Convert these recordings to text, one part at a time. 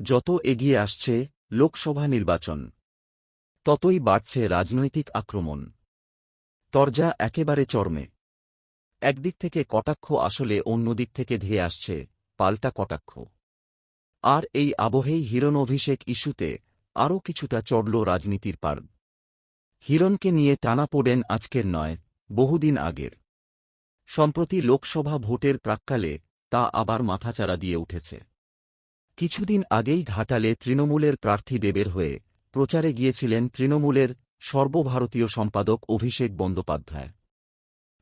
যত এগিয়ে আসছে লোকসভা নির্বাচন, ততই বাড়ছে রাজনৈতিক আক্রমণ। তরজা একেবারে চর্মে। একদিক থেকে কটাক্ষ আসলে অন্যদিক থেকে ধেয়ে আসছে পাল্টা কটাক্ষ। আর এই আবহেই হিরণ অভিষেক ইস্যুতে আরও কিছুটা চড়ল রাজনীতির পার। হিরণকে নিয়ে টানা পড়েন আজকের নয়, বহুদিন আগের। সম্প্রতি লোকসভা ভোটের প্রাক্কালে তা আবার মাথাচাড়া দিয়ে উঠেছে। কিছুদিন আগেই ঘাটালে তৃণমূলের প্রার্থী দেবের হয়ে প্রচারে গিয়েছিলেন তৃণমূলের সর্বভারতীয় সম্পাদক অভিষেক বন্দ্যোপাধ্যায়।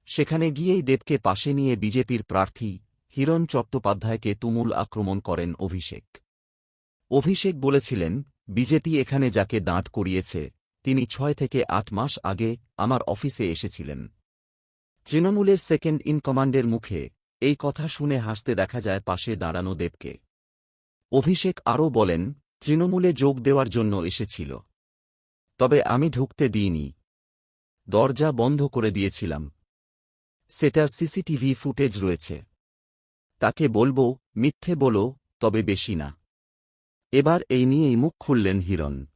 সেখানে গিয়েই দেবকে পাশে নিয়ে বিজেপির প্রার্থী হিরণ চট্টোপাধ্যায়কে তুমুল আক্রমণ করেন অভিষেক। অভিষেক বলেছিলেন, বিজেপি এখানে যাকে দাঁড় করিয়েছে, তিনি ছয় থেকে আট মাস আগে আমার অফিসে এসেছিলেন। তৃণমূলের সেকেন্ড ইন কমান্ডের মুখে এই কথা শুনে হাসতে দেখা যায় পাশে দাঁড়ানো দেবকে। অভিষেক আরও বলেন, তৃণমূলে যোগ দেওয়ার জন্য এসেছিল। তবে আমি ঢুকতে দিইনি। দরজা বন্ধ করে দিয়েছিলাম। সেটার সিসিটিভি ফুটেজ রয়েছে। তাকে বলব, মিথ্যে বলো, তবে বেশি না। এবার এই নিয়েই মুখ খুললেন হিরণ।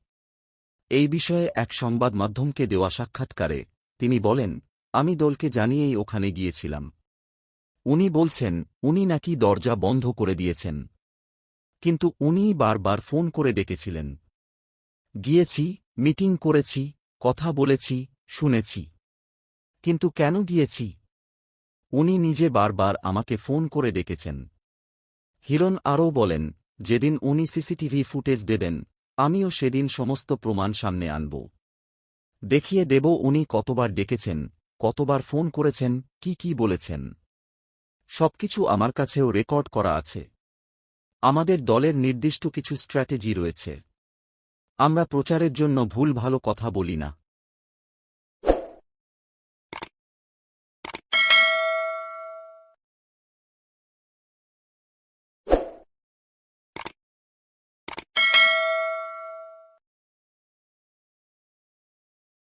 এই বিষয়ে এক সংবাদ মাধ্যমকে দেওয়া সাক্ষাৎকারে তিনি বলেন, আমি দলকে জানিয়েই ওখানে গিয়েছিলাম। উনি বলছেন, উনি নাকি দরজা বন্ধ করে দিয়েছেন। কিন্তু উনিই বারবার ফোন করে ডেকেছিলেন। গিয়েছি, মিটিং করেছি, কথা বলেছি, শুনেছি। কিন্তু কেন গিয়েছি? উনি নিজে বারবার আমাকে ফোন করে ডেকেছেন। হিরণ আরও বলেন, যেদিন উনি সিসিটিভি ফুটেজ দেবেন, আমিও সেদিন সমস্ত প্রমাণ সামনে আনব। দেখিয়ে দেব উনি কতবার ডেকেছেন, কতবার ফোন করেছেন, কি কি বলেছেন। সবকিছু আমার কাছেও রেকর্ড করা আছে। আমাদের দলের নির্দিষ্ট কিছু স্ট্র্যাটেজি রয়েছে। আমরা প্রচারের জন্য ভুল ভালো কথা বলি না।